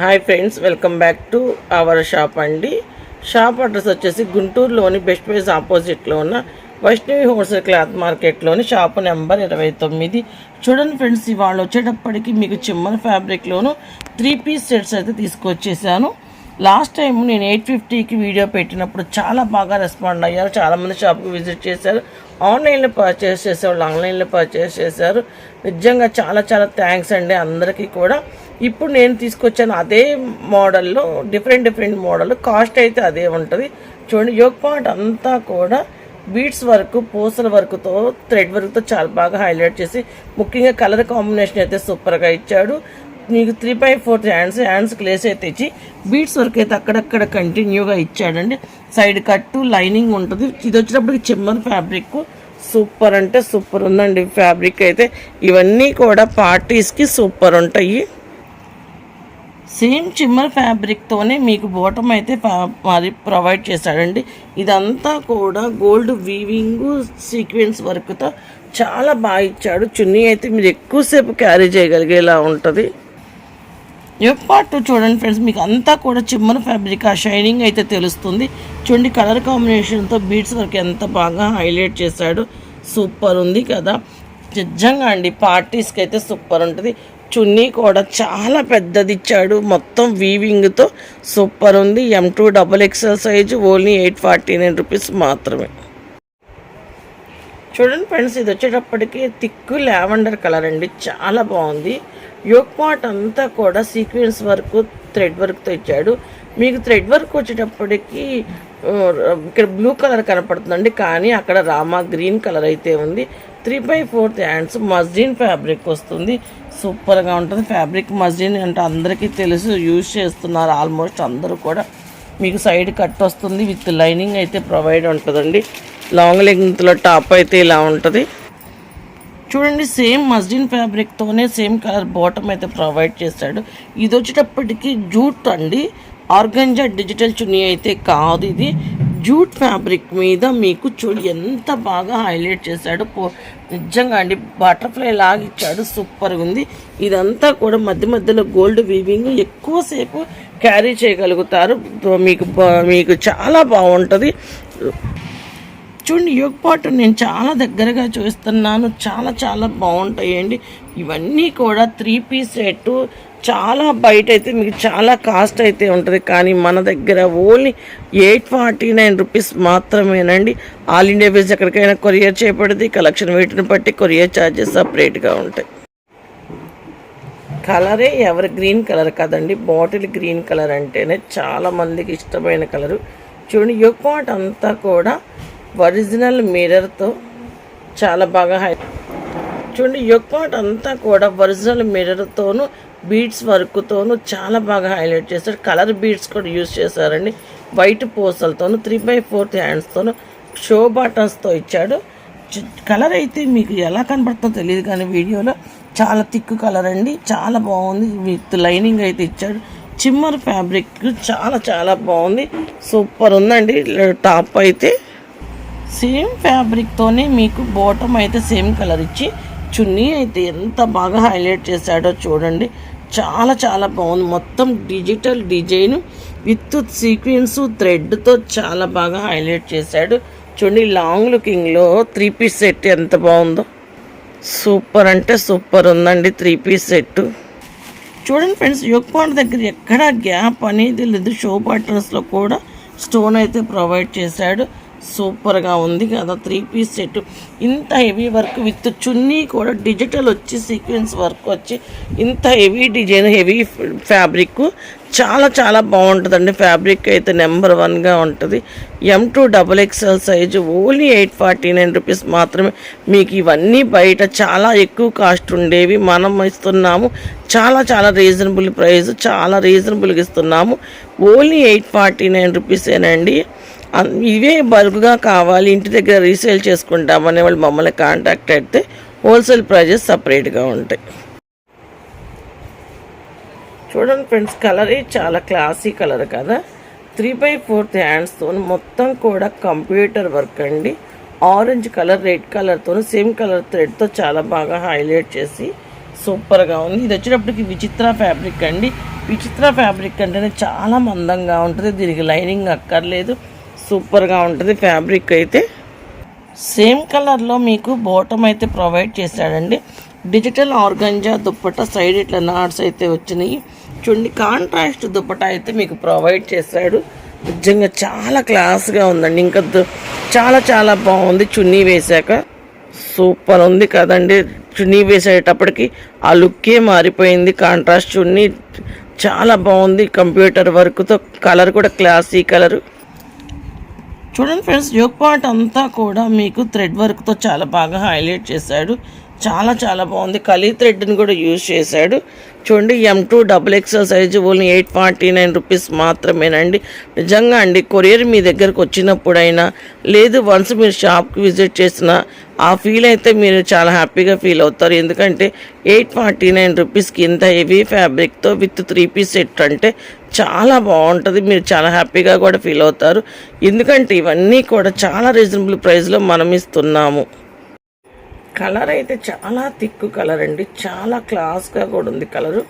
Hi friends welcome back to our shop అండి. Shop address వచ్చేసి గుంటూరులోని బెస్ట్ ప్లేస్ ఆపోజిట్లో ఉన్న వైష్ణవి హోల్సేల్ క్లాత్ మార్కెట్లోని షాప్ నెంబర్ ఇరవై తొమ్మిది. చూడండి ఫ్రెండ్స్ ఇవాళ వచ్చేటప్పటికి మీకు చిమ్మల ఫ్యాబ్రిక్లోను త్రీ పీస్ సెట్స్ అయితే తీసుకొచ్చేసాను. లాస్ట్ టైం నేను ఎయిట్ ఫిఫ్టీకి వీడియో పెట్టినప్పుడు చాలా బాగా రెస్పాండ్ అయ్యారు. చాలామంది షాప్కి విజిట్ చేశారు. ఆన్లైన్లో పర్చేస్ చేసేవాళ్ళు ఆన్లైన్లో పర్చేస్ చేశారు. నిజంగా చాలా చాలా థ్యాంక్స్ అండి అందరికీ కూడా. ఇప్పుడు నేను తీసుకొచ్చాను అదే మోడల్లో డిఫరెంట్ డిఫరెంట్ మోడల్. కాస్ట్ అయితే అదే ఉంటుంది. చూడండి యోగ్ పాయింట్ అంతా కూడా బీడ్స్ వర్క్ పూసల వర్క్తో థ్రెడ్ వర్క్తో చాలా బాగా హైలైట్ చేసి ముఖ్యంగా కలర్ కాంబినేషన్ అయితే సూపర్గా ఇచ్చాడు. మీకు three by fourth hands hands క్లేస్ అయితే ఇచ్చి బీడ్స్ వర్క్ అయితే అక్కడక్కడ కంటిన్యూగా ఇచ్చాడండి. సైడ్ కట్టు లైనింగ్ ఉంటుంది. ఇది వచ్చినప్పటికి చిమ్మర్ ఫ్యాబ్రిక్ సూపర్ అంటే సూపర్ ఉందండి ఫ్యాబ్రిక్ అయితే. ఇవన్నీ కూడా పార్టీస్కి సూపర్ ఉంటాయి. సేమ్ చిమ్మర్ ఫ్యాబ్రిక్తోనే మీకు బోటం అయితే మరి ప్రొవైడ్ చేశాడండి. ఇదంతా కూడా గోల్డ్ వీవింగ్ సీక్వెన్స్ వర్క్తో చాలా బాగా ఇచ్చాడు. చున్నీ అయితే మీరు ఎక్కువసేపు క్యారీ చేయగలిగేలా ఉంటుంది. పార్ట్ చూడండి ఫ్రెండ్స్ మీకు అంతా కూడా చిమ్మన ఫ్యాబ్రిక్ ఆ షైనింగ్ అయితే తెలుస్తుంది. చూడండి కలర్ కాంబినేషన్తో బీట్స్ వర్క్ ఎంత బాగా హైలైట్ చేశాడు. సూపర్ ఉంది కదా. నిజంగా అండి పార్టీస్కి అయితే సూపర్ ఉంటుంది. చున్నీ కూడా చాలా పెద్దది ఇచ్చాడు. మొత్తం వీవింగ్తో సూపర్ ఉంది. M two double XL size only eight forty nine rupees మాత్రమే. చూడండి ఫ్రెండ్స్ ఇది వచ్చేటప్పటికి తిక్కు లావెండర్ కలర్ అండి. చాలా బాగుంది. యోక్ పాట్ అంతా కూడా సీక్వెన్స్ వర్క్ థ్రెడ్ వర్క్తో ఇచ్చాడు. మీకు థ్రెడ్ వర్క్ వచ్చేటప్పటికి ఇక్కడ బ్లూ కలర్ కనపడుతుందండి కానీ అక్కడ రామా గ్రీన్ కలర్ అయితే ఉంది. త్రీ బై ఫోర్త్ హ్యాండ్స్ మస్జిన్ ఫ్యాబ్రిక్ వస్తుంది. సూపర్గా ఉంటుంది. ఫ్యాబ్రిక్ మస్జిన్ అంటే అందరికీ తెలుసు యూజ్ చేస్తున్నారు ఆల్మోస్ట్ అందరూ కూడా. మీకు సైడ్ కట్ వస్తుంది విత్ లైనింగ్ అయితే ప్రొవైడ్ ఉంటుందండి. లాంగ్ లెంగ్త్లో టాప్ అయితే ఇలా ఉంటుంది. చూడండి సేమ్ మస్జిన్ ఫ్యాబ్రిక్తోనే సేమ్ కలర్ బాటమ్ అయితే ప్రొవైడ్ చేశాడు. ఇది వచ్చేటప్పటికి జూట్ అండి. ఆర్గంజా డిజిటల్ చున్నీ అయితే కాదు ఇది. జూట్ ఫ్యాబ్రిక్ మీద మీకు చూడు ఎంత బాగా హైలైట్ చేశాడు. పో నిజంగా అండి బటర్ఫ్లై లాగిచ్చాడు సూపర్గా ఉంది. ఇదంతా కూడా మధ్య మధ్యలో గోల్డ్ వీవింగ్ ఎక్కువసేపు క్యారీ చేయగలుగుతారు. మీకు మీకు చాలా బాగుంటుంది. చూడండి యోగ్ పాట్ నేను చాలా దగ్గరగా చూస్తున్నాను. చాలా చాలా బాగుంటాయండి. ఇవన్నీ కూడా త్రీ పీస్ సెట్ చాలా బయట అయితే మీకు చాలా కాస్ట్ అయితే ఉంటుంది. కానీ మన దగ్గర only eight forty nine rupees మాత్రమేనండి. ఆల్ ఇండియా బేస్ ఎక్కడికైనా కొరియర్ చేయబడింది కలెక్షన్ వెయిట్ని బట్టి కొరియర్ ఛార్జెస్ సపరేట్గా ఉంటాయి. కలరే ఎవరి గ్రీన్ కలర్ కదండి. బాటిల్ గ్రీన్ కలర్ అంటేనే చాలా మందికి ఇష్టమైన కలరు. చూడండి యోపాట్ అంతా కూడా ఒరిజినల్ మిర్రర్తో చాలా బాగా హై చూడండి యోపాట్ అంతా కూడా ఒరిజినల్ మిర్రర్తోను బీడ్స్ వర్క్తోను చాలా బాగా హైలైట్ చేశారు. కలర్ బీడ్స్ కూడా యూజ్ చేశారండి. వైట్ పూసలతోనూ త్రీ బై ఫోర్త్ హ్యాండ్స్తోను షో బటన్స్తో ఇచ్చాడు. కలర్ అయితే మీకు ఎలా కనపడుతుందో తెలియదు కానీ వీడియోలో చాలా థిక్ కలర్ అండి. చాలా బాగుంది. విత్ లైనింగ్ అయితే ఇచ్చాడు. చిమ్మర్ ఫ్యాబ్రిక్ చాలా చాలా బాగుంది. సూపర్ ఉందండి. టాప్ అయితే సేమ్ ఫ్యాబ్రిక్తోనే మీకు బాటమ్ అయితే సేమ్ కలర్ ఇచ్చి చున్నీ అయితే ఎంత బాగా హైలైట్ చేశాడో చూడండి. చాలా చాలా బాగుంది. మొత్తం డిజిటల్ డిజైన్ విత్ సీక్వెన్స్ థ్రెడ్తో చాలా బాగా హైలైట్ చేశాడు. చూడండి లాంగ్ లుకింగ్లో త్రీ పీస్ సెట్ ఎంత బాగుందో. సూపర్ అంటే సూపర్ ఉందండి త్రీ పీస్ సెట్. చూడండి ఫ్రెండ్స్ యోగపాండ్ దగ్గర ఎక్కడ గ్యాప్ అనేది లేదు. షో పార్ట్నర్స్లో కూడా స్టోన్ అయితే ప్రొవైడ్ చేశాడు. సూపర్గా ఉంది కదా త్రీ పీస్ సెట్. ఇంత హెవీ వర్క్ విత్ చున్నీ కూడా డిజిటల్ వచ్చి సీక్వెన్స్ వర్క్ వచ్చి ఇంత హెవీ డిజైన్ హెవీ ఫ్యాబ్రిక్. చాలా చాలా బాగుంటుందండి. ఫ్యాబ్రిక్ అయితే నెంబర్ వన్గా ఉంటుంది. M to double XL size only eight forty nine rupees మాత్రమే. మీకు ఇవన్నీ బయట చాలా ఎక్కువ కాస్ట్ ఉండేవి. మనం ఇస్తున్నాము. చాలా చాలా రీజనబుల్ ప్రైస్ చాలా రీజనబుల్గా ఇస్తున్నాము. ఓన్లీ ఎయిట్ ఫార్టీ నైన్ రూపీసేనండి. ఇవే బల్క్గా కావాలి ఇంటి దగ్గర రీసేల్ చేసుకుంటామనే వాళ్ళు మమ్మల్ని కాంటాక్ట్ అయితే హోల్సేల్ ప్రైజెస్ సపరేట్గా ఉంటాయి. చూడండి ఫ్రెండ్స్ కలర్ చాలా క్లాసీ కలర్ కదా. త్రీ బై ఫోర్త్ హ్యాండ్స్తో మొత్తం కూడా కంప్యూటర్ వర్క్ అండి. ఆరెంజ్ కలర్ రెడ్ కలర్తో సేమ్ కలర్ థ్రెడ్తో చాలా బాగా హైలైట్ చేసి సూపర్గా ఉంది. ఇది వచ్చేటప్పటికి విచిత్ర ఫ్యాబ్రిక్ అండి. విచిత్ర ఫ్యాబ్రిక్ అంటేనే చాలా మందంగా ఉంటుంది దీనికి లైనింగ్ అక్కర్లేదు. సూపర్గా ఉంటుంది ఫ్యాబ్రిక్ అయితే. సేమ్ కలర్లో మీకు బాటమ్ అయితే ప్రొవైడ్ చేశాడండి. డిజిటల్ ఆర్గంజా దుప్పట సైడ్ ఇట్లా నాట్స్ అయితే వచ్చినాయి. చూడండి కాంట్రాస్ట్ దుప్పట అయితే మీకు ప్రొవైడ్ చేశాడు. నిజంగా చాలా క్లాస్గా ఉందండి. ఇంకా చాలా చాలా బాగుంది చున్నీ వేశాక. సూపర్ ఉంది కదండి. చున్నీ వేసేటప్పటికి ఆ లుక్కే మారిపోయింది. కాంట్రాస్ట్ చున్నీ చాలా బాగుంది. కంప్యూటర్ వర్క్తో కలర్ కూడా క్లాసీ కలరు చూడండి ఫ్రెండ్స్ యోగ్ పార్ట్ అంతా కూడా మీకు థ్రెడ్ వర్క్తో చాలా బాగా హైలైట్ చేశాడు. చాలా చాలా బాగుంది. కలీ థ్రెడ్ని కూడా యూజ్ చేశాడు. చూడండి M to double XL size only eight forty nine rupees మాత్రమేనండి. నిజంగా అండి కొరియర్ మీ దగ్గరకు వచ్చినప్పుడైనా లేదు వన్స్ మీరు షాప్కి విజిట్ చేసిన ఆ ఫీల్ అయితే మీరు చాలా హ్యాపీగా ఫీల్ అవుతారు. ఎందుకంటే ఎయిట్ ఫార్టీ నైన్ రూపీస్కి ఇంత హెవీ ఫ్యాబ్రిక్తో విత్ త్రీ పీస్ సెట్ అంటే చాలా బాగుంటుంది. మీరు చాలా హ్యాపీగా కూడా ఫీల్ అవుతారు. ఎందుకంటే ఇవన్నీ కూడా చాలా రీజనబుల్ ప్రైస్లో మనం ఇస్తున్నాము. కలర్ అయితే చాలా థిక్ కలర్ అండి. చాలా క్లాస్గా కూడా ఉంది కలరు.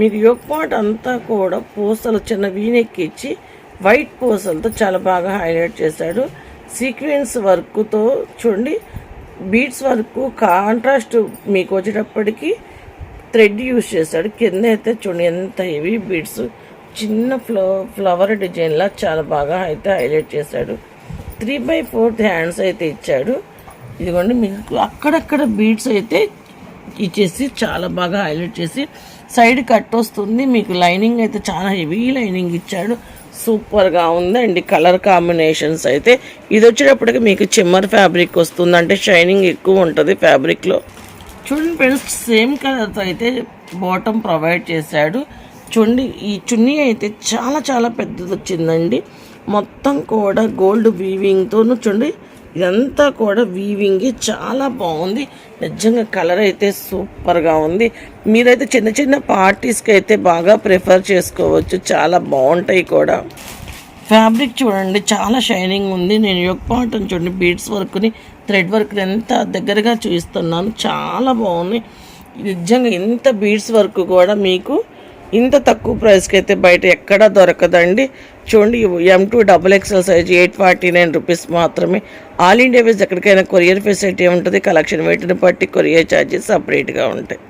మీకు యోగ్ పాట్ అంతా కూడా పూసలు చిన్న వీనెక్కి ఇచ్చి వైట్ పూసలతో చాలా బాగా హైలైట్ చేశాడు. సీక్వెన్స్ వర్క్తో చూడండి. బీడ్స్ వర్క్ కాంట్రాస్ట్ మీకు వచ్చేటప్పటికి థ్రెడ్ యూస్ చేశాడు. కింద అయితే చూడండి ఎంత హెవీ బీడ్స్ చిన్న ఫ్లో ఫ్లవర్ డిజైన్లా చాలా బాగా అయితే హైలైట్ చేశాడు. త్రీ బై ఫోర్త్ హ్యాండ్స్ అయితే ఇచ్చాడు. ఇదిగోండి మీకు అక్కడక్కడ బీడ్స్ అయితే ఇచ్చేసి చాలా బాగా హైలైట్ చేసి సైడ్ కట్ వస్తుంది. మీకు లైనింగ్ అయితే చాలా హెవీ లైనింగ్ ఇచ్చాడు. సూపర్గా ఉందండి కలర్ కాంబినేషన్స్ అయితే. ఇది వచ్చేటప్పటికి మీకు చిమ్మర్ ఫ్యాబ్రిక్ వస్తుంది. అంటే షైనింగ్ ఎక్కువ ఉంటుంది ఫ్యాబ్రిక్లో చూడండి ఫ్రెండ్స్ సేమ్ కలర్తో అయితే బాటమ్ ప్రొవైడ్ చేశాడు. చూడండి ఈ చున్నీ అయితే చాలా చాలా పెద్దది వచ్చిందండి మొత్తం కూడా గోల్డ్ వీవింగ్తోనూ చూడండి ఇదంతా కూడా వీవింగ్ చాలా బాగుంది. నిజంగా కలర్ అయితే సూపర్గా ఉంది. మీరైతే చిన్న చిన్న పార్టీస్కి అయితే బాగా ప్రిఫర్ చేసుకోవచ్చు. చాలా బాగుంటాయి కూడా. ఫ్యాబ్రిక్ చూడండి చాలా షైనింగ్ ఉంది. నేను యొక్క పాటను చూడండి బీడ్స్ వర్క్ని థ్రెడ్ వర్క్ని ఎంత దగ్గరగా చూపిస్తున్నాను. చాలా బాగుంది. నిజంగా ఇంత బీడ్స్ వర్క్ కూడా మీకు ఇంత తక్కువ ప్రైస్కి అయితే బయట ఎక్కడా దొరకదండి. చూడండి M two double X L size eight forty nine rupees మాత్రమే. ఆల్ ఇండియా వేస్ ఎక్కడికైనా కొరియర్ ఫెసిలిటీ ఉంటుంది. కలెక్షన్ వెయిట్ని బట్టి కొరియర్ ఛార్జెస్ సపరేట్గా ఉంటాయి.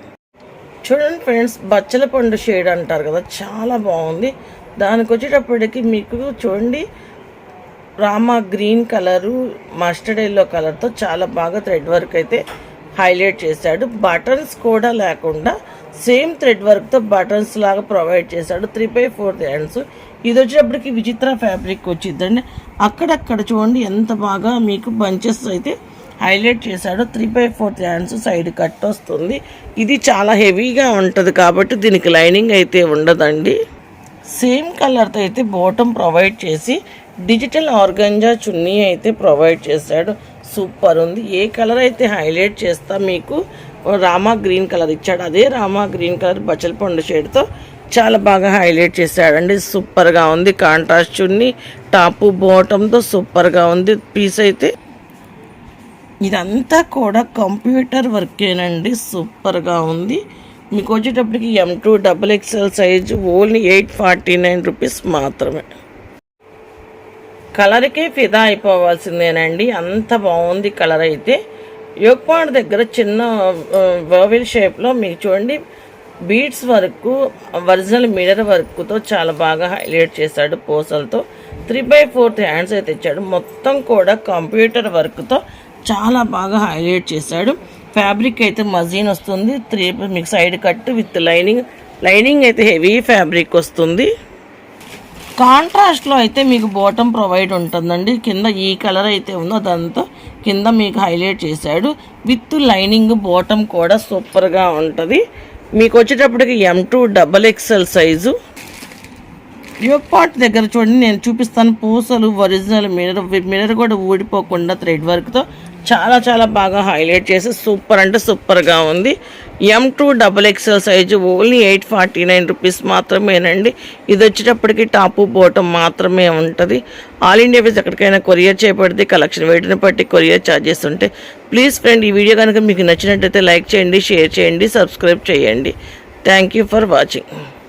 చూడండి ఫ్రెండ్స్ బచ్చల పండు షేడ్ అంటారు కదా చాలా బాగుంది. దానికి వచ్చేటప్పటికి మీకు చూడండి Rama green colour mustard yellow కలర్తో చాలా బాగా థ్రెడ్ వర్క్ అయితే హైలైట్ చేశాడు. బటన్స్ కూడా లేకుండా సేమ్ థ్రెడ్ వర్క్తో బటన్స్ లాగా ప్రొవైడ్ చేశాడు. Three by four hands. ఇది వచ్చేటప్పటికి విచిత్ర ఫ్యాబ్రిక్ వచ్చిందండి. అక్కడక్కడ చూడండి ఎంత బాగా మీకు బంచెస్ అయితే హైలైట్ చేశాడు. Three by fourth hands side cut వస్తుంది. ఇది చాలా హెవీగా ఉంటుంది కాబట్టి దీనికి లైనింగ్ అయితే ఉండదండి. సేమ్ కలర్తో అయితే బోటం ప్రొవైడ్ చేసి డిజిటల్ ఆర్గంజా చున్నీ అయితే ప్రొవైడ్ చేశాడు. సూపర్ ఉంది. ఏ కలర్ అయితే హైలైట్ చేస్తా మీకు రామా గ్రీన్ కలర్ ఇచ్చాడు. అదే రామా గ్రీన్ కలర్ బచ్చల పండు షేడ్తో చాలా బాగా హైలైట్ చేశాడండి సూపర్గా ఉంది. కాంట్రాస్ట్ చున్ని టాపు బోటంతో సూపర్గా ఉంది. పీస్ అయితే ఇదంతా కూడా కంప్యూటర్ వర్కేనండి. సూపర్గా ఉంది. మీకు వచ్చేటప్పటికి M to double XL size only eight forty nine rupees మాత్రమే. కలర్కే ఫిదా అయిపోవాల్సిందేనండి. అంత బాగుంది కలర్ అయితే. యోగపాడ్ దగ్గర చిన్న వర్విల్ షేప్లో మీకు చూడండి. బీడ్స్ వరకు ఒరిజినల్ మిర్రర్ వర్క్తో చాలా బాగా హైలైట్ చేశాడు పూసలతో. త్రీ బై ఫోర్త్ హ్యాండ్స్ అయితే ఇచ్చాడు. మొత్తం కూడా కంప్యూటర్ వర్క్తో చాలా బాగా హైలైట్ చేశాడు. ఫ్యాబ్రిక్ అయితే మజీన్ వస్తుంది. త్రీ మీకు side cut with lining lining అయితే హెవీ ఫ్యాబ్రిక్ వస్తుంది. కాంట్రాస్ట్లో అయితే మీకు బాటమ్ ప్రొవైడ్ ఉంటుందండి. కింద ఈ కలర్ అయితే ఉందో అదంతా కింద మీకు హైలైట్ చేశాడు. విత్ లైనింగ్ బాటమ్ కూడా సూపర్గా ఉంటుంది. మీకు వచ్చేటప్పటికి M to double XL size yoke part దగ్గర చూడండి నేను చూపిస్తాను. పూసలు ఒరిజినల్ మిర్రర్ మిరర్ కూడా ఊడిపోకుండా థ్రెడ్ వర్క్తో చాలా చాలా బాగా హైలైట్ చేసి సూపర్ అంటే సూపర్గా ఉంది. M to double XL size only eight forty nine rupees మాత్రమేనండి. ఇది వచ్చేటప్పటికి టాపు బోటం మాత్రమే ఉంటుంది. ఆల్ ఇండియా వేస్ ఎక్కడికైనా కొరియర్ చేయబడితే కలెక్షన్ వేటిని బట్టి కొరియర్ ఛార్జెస్ ఉంటాయి ప్లీజ్ ఫ్రెండ్ ఈ వీడియో కనుక మీకు నచ్చినట్టయితే లైక్ చేయండి షేర్ చేయండి సబ్స్క్రైబ్ చేయండి. Thank you for watching